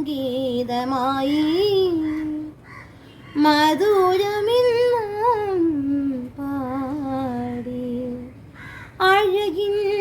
സംഗീതമായി മധുരമെന്നും പാടി അഴകിന്റെ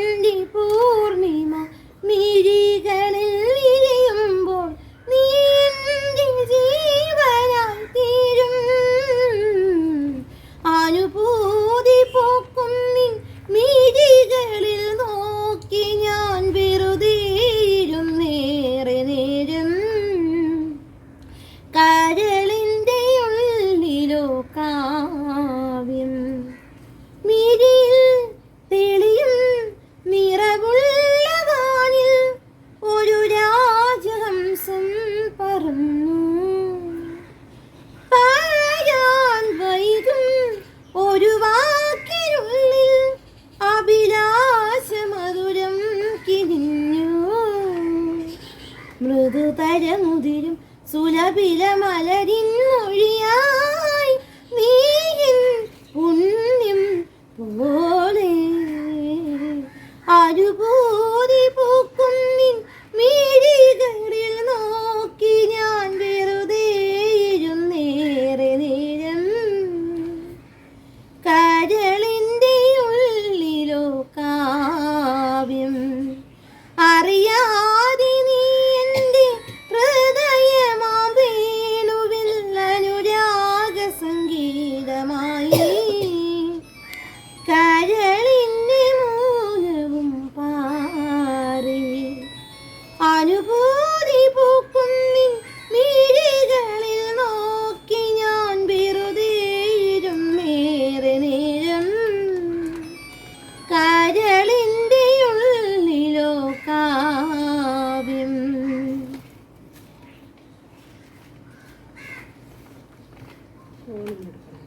മൃദു തരമുതിരും സുലഭില മലരിന്നൊഴിയായി നീയിൻ പുണ്യം പോലെ. അരുപൂതി പൂക്കും നിൻ മീഴികളിൽ നോക്കി ഞാൻ വെറുതെ നേരെ നേരം. കരളിന്റെ ഉള്ളിലോ കാവ്യം അറിയാം ഓയിലും എടുക്കണം.